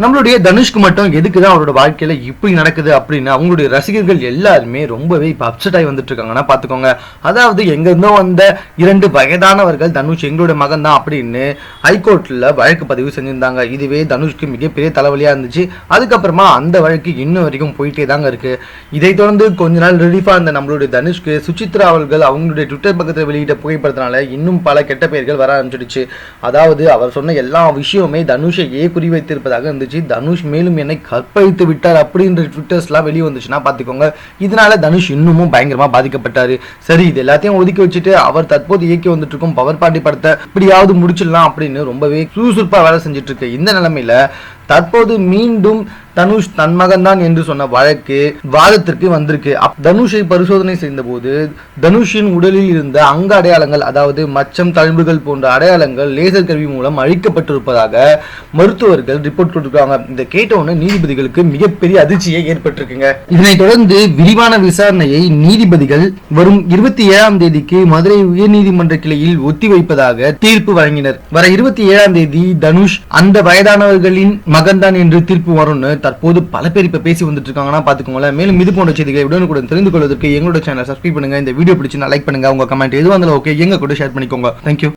நம்மளுடைய தனுஷ்க்கு மட்டும் எதுக்கு தான் அவரோட வாழ்க்கையில இப்படி நடக்குது அப்படின்னு அவங்களுடைய ரசிகர்கள் எல்லாருமே ரொம்பவே இப்போ அப்செட் ஆகி வந்துட்டு இருக்காங்கன்னா பாத்துக்கோங்க அதாவது எங்க இருந்தோ வந்த இரண்டு வயதானவர்கள் தனுஷ் எங்களோட மகன் தான் அப்படின்னு ஹைகோர்ட்ல வழக்கு பதிவு செஞ்சிருந்தாங்க. இதுவே தனுஷ்க்கு மிகப்பெரிய தலைவலியா இருந்துச்சு. அதுக்கப்புறமா அந்த வழக்கு இன்ன வரைக்கும் போயிட்டே தாங்க இருக்கு. இதை தொடர்ந்து கொஞ்ச நாள் ரிலீஃபா இருந்த நம்மளுடைய தனுஷ்க்கு சுசித்ரா அவர்கள் அவங்களுடைய ட்விட்டர் பக்கத்தில் வெளியிட்ட புகைப்படத்தினால இன்னும் பல கெட்ட பெயர்கள் வர ஆரம்பிச்சிடுச்சு. அதாவது அவர் சொன்ன எல்லா விஷயமுமே தனுஷையே குறிவைத்திருப்பதாக இருந்துச்சு தனுஷ் மேலும் என்னை கற்பழித்து விட்டார் அப்படின்ற ட்விட்டர்ஸ்லாம் வெளியே வந்துச்சுன்னா பார்த்துக்கோங்க. இதனால தனுஷ் இன்னமும் பயங்கரமா பாதிக்கப்பட்டாரு. சரி இது எல்லாத்தையும் ஒதுக்கி வச்சுட்டு அவர் தற்போது இயக்கி வந்துட்டு இருக்கும் பவர் பாட்டி படத்தை இப்படியாவது முடிச்சிடலாம் அப்படின்னு ரொம்பவே சுறுசுறுப்பா வேலை செஞ்சுட்டு இருக்கு இந்த நிலைமையில தற்போது மீண்டும் தனுஷ் தன் மகன்தான் என்று சொன்ன வழக்கு வாதத்திற்கு வந்திருக்கு. அப்- தனுஷை பரிசோதனை செய்த போது தனுஷின் உடலில் இருந்த அங்க அடையாளங்கள் அதாவது மச்சம் தழும்புகள் போன்ற அடையாளங்கள் லேசர் கருவி மூலம் அழிக்கப்பட்டிருப்பதாக மருத்துவர்கள் ரிப்போர்ட் கொடுத்திருக்காங்க. இந்த கேட்டவுடனே நீதிபதிகளுக்கு மிகப்பெரிய அதிர்ச்சியை ஏற்பட்டிருக்குங்க. இதனைத் தொடர்ந்து விரிவான விசாரணையை நீதிபதிகள் வரும் இருபத்தி ஏழாம் தேதிக்கு மதுரை உயர்நீதிமன்ற கிளையில் ஒத்திவைப்பதாக தீர்ப்பு வழங்கினர். வர இருபத்தி ஏழாம் தேதி தனுஷ் அந்த வயதானவர்களின் மகன்தான் என்று தீர்ப்பு வரும்னு தற்போது பல பேர் இப்போ பேசி வந்துட்டு இருக்காங்கன்னா பார்த்துக்கோங்களேன் மேலும் இது போன்ற செய்திகளை உடனுக்குடன் தெரிந்து கொள்வதற்கு எங்களோட சேனல் சப்ஸ்கிரைப் பண்ணுங்க. இந்த வீடியோ பிடிச்சுன்னா லைக் பண்ணுங்க. உங்க கமெண்ட் எதுவாக இருந்தாலும் ஓகே எங்க கூட ஷேர் பண்ணிக்கோங்க. தேங்க்யூ